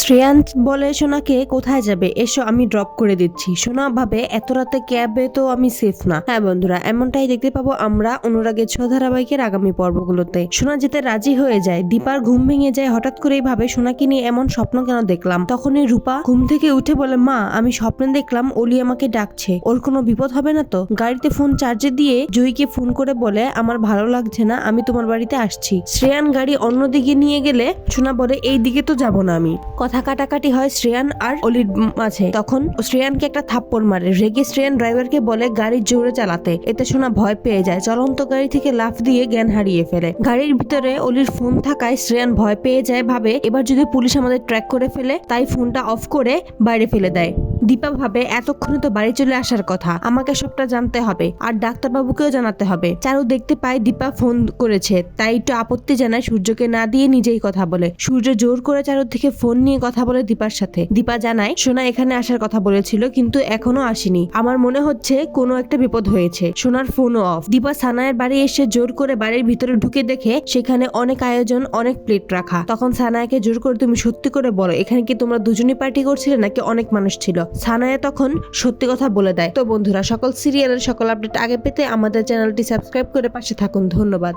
শ্রেয়ান বলে সোনাকে কোথায় যাবে? এসো, আমি ড্রপ করে দিচ্ছি। সোনা ভাবে, এত রাতে ক্যাবে তো আমি সেফ না। হ্যাঁ বন্ধুরা, এমনটাই দেখতে পাবো আমরা অনুরাগের ছ ধারাবাহিকের আগামী পর্বগুলোতে। সোনা যেতে রাজি হয়ে যায়। দীপার ঘুম ভেঙে যায়। হঠাৎ করেই ভাবে, সোনাকে নিয়ে এমন স্বপ্ন কেন দেখলাম? তখনই রূপা ঘুম থেকে উঠে বলে, মা, আমি স্বপ্নে দেখলাম অলি আমাকে ডাকছে। ওর কোনো বিপদ হবে না তো? গাড়িতে ফোন চার্জে দিয়ে জুইকে ফোন করে বলে, আমার ভালো লাগছে না, আমি তোমার বাড়িতে আসছি। শ্রেয়ান গাড়ি অন্যদিকে নিয়ে গেলে সোনা বলে এই দিকে তো যাব না আমি। কথা কাটাকাটি হয় শ্রেয়ান আর অলির মাঝে। তখন শ্রেয়ানকে একটা থাপ্পড় মারে। রেগে শ্রেয়ান ড্রাইভারকে বলে, গাড়ি জোরে চালাতে। এতে শোনা ভয় পেয়ে যায়। চলন্ত গাড়ি থেকে লাফ দিয়ে জ্ঞান হারিয়ে ফেলে। গাড়ির ভিতরে অলির ফোন থাকায় শ্রেয়ান ভয় পেয়ে যায় ভাবে, এবার যদি পুলিশ আমাদের ট্র্যাক করে ফেলে, তাই ফোনটা অফ করে বাইরে ফেলে দেয়। দীপা ভাবে, এতক্ষণে তো বাড়ি চলে আসার কথা। আমাকে সবটা জানতে হবে আর ডাক্তারবাবুকেও জানাতে হবে। চারু দেখতে পায় দীপা ফোন করেছে। তাই একটু আপত্তি জানায় সূর্যকে না দিয়ে নিজেই কথা বলে। সূর্য জোর করে চারুর থেকে ফোন নিয়ে কথা বলে দীপার সাথে। দীপা জানায়, সোনা এখানে আসার কথা বলেছিল, কিন্তু এখনও আসেনি। আমার মনে হচ্ছে কোনো একটা বিপদ হয়েছে। সোনার ফোনও অফ। দীপা সানায়ের বাড়ি এসে জোর করে বাড়ির ভিতরে ঢুকে দেখে সেখানে অনেক আয়োজন, অনেক প্লেট রাখা। তখন সানায়াকে জোর করে, তুমি সত্যি করে বলো, এখানে কি তোমরা দুজনই পার্টি করছিলে নাকি অনেক মানুষ ছিল? সানায়া তখন সত্যি কথা বলে দেয়। তো বন্ধুরা, সকল সিরিয়ালের সকল আপডেট আগে পেতে আমাদের চ্যানেলটি সাবস্ক্রাইব করে পাশে থাকুন। ধন্যবাদ।